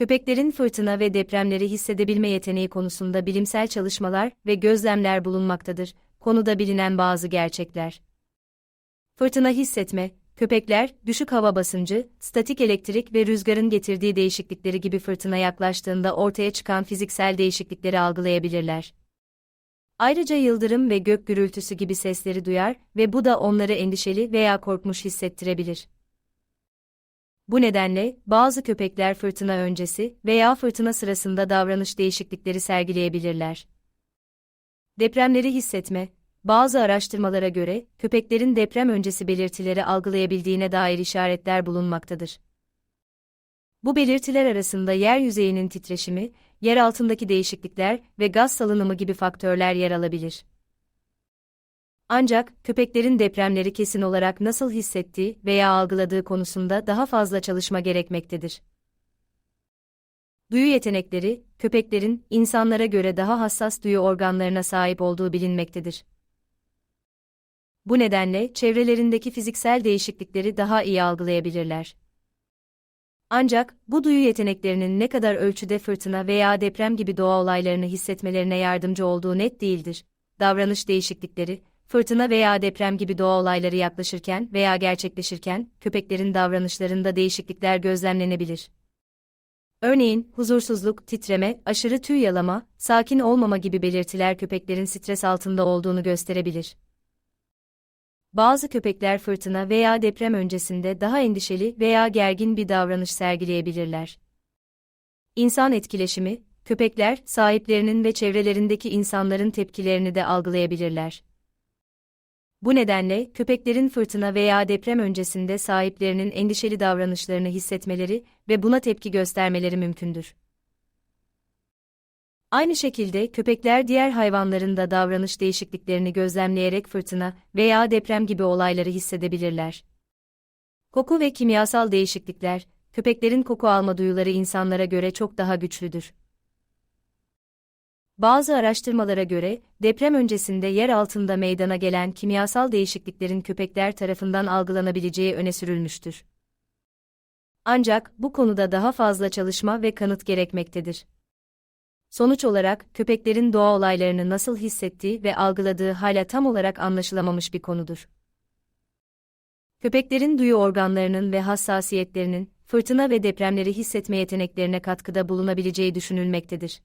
Köpeklerin fırtına ve depremleri hissedebilme yeteneği konusunda bilimsel çalışmalar ve gözlemler bulunmaktadır. Konuda bilinen bazı gerçekler. Fırtına hissetme, köpekler, düşük hava basıncı, statik elektrik ve rüzgarın getirdiği değişiklikleri gibi fırtına yaklaştığında ortaya çıkan fiziksel değişiklikleri algılayabilirler. Ayrıca yıldırım ve gök gürültüsü gibi sesleri duyar ve bu da onları endişeli veya korkmuş hissettirebilir. Bu nedenle bazı köpekler fırtına öncesi veya fırtına sırasında davranış değişiklikleri sergileyebilirler. Depremleri hissetme, bazı araştırmalara göre köpeklerin deprem öncesi belirtileri algılayabildiğine dair işaretler bulunmaktadır. Bu belirtiler arasında yer yüzeyinin titreşimi, yer altındaki değişiklikler ve gaz salınımı gibi faktörler yer alabilir. Ancak köpeklerin depremleri kesin olarak nasıl hissettiği veya algıladığı konusunda daha fazla çalışma gerekmektedir. Duyu yetenekleri, köpeklerin insanlara göre daha hassas duyu organlarına sahip olduğu bilinmektedir. Bu nedenle çevrelerindeki fiziksel değişiklikleri daha iyi algılayabilirler. Ancak bu duyu yeteneklerinin ne kadar ölçüde fırtına veya deprem gibi doğa olaylarını hissetmelerine yardımcı olduğu net değildir. Davranış değişiklikleri, fırtına veya deprem gibi doğa olayları yaklaşırken veya gerçekleşirken köpeklerin davranışlarında değişiklikler gözlemlenebilir. Örneğin, huzursuzluk, titreme, aşırı tüy yalama, sakin olmama gibi belirtiler köpeklerin stres altında olduğunu gösterebilir. Bazı köpekler fırtına veya deprem öncesinde daha endişeli veya gergin bir davranış sergileyebilirler. İnsan etkileşimi, köpekler sahiplerinin ve çevrelerindeki insanların tepkilerini de algılayabilirler. Bu nedenle köpeklerin fırtına veya deprem öncesinde sahiplerinin endişeli davranışlarını hissetmeleri ve buna tepki göstermeleri mümkündür. Aynı şekilde köpekler diğer hayvanların da davranış değişikliklerini gözlemleyerek fırtına veya deprem gibi olayları hissedebilirler. Koku ve kimyasal değişiklikler, köpeklerin koku alma duyuları insanlara göre çok daha güçlüdür. Bazı araştırmalara göre, deprem öncesinde yer altında meydana gelen kimyasal değişikliklerin köpekler tarafından algılanabileceği öne sürülmüştür. Ancak bu konuda daha fazla çalışma ve kanıt gerekmektedir. Sonuç olarak köpeklerin doğa olaylarını nasıl hissettiği ve algıladığı hala tam olarak anlaşılamamış bir konudur. Köpeklerin duyu organlarının ve hassasiyetlerinin fırtına ve depremleri hissetme yeteneklerine katkıda bulunabileceği düşünülmektedir.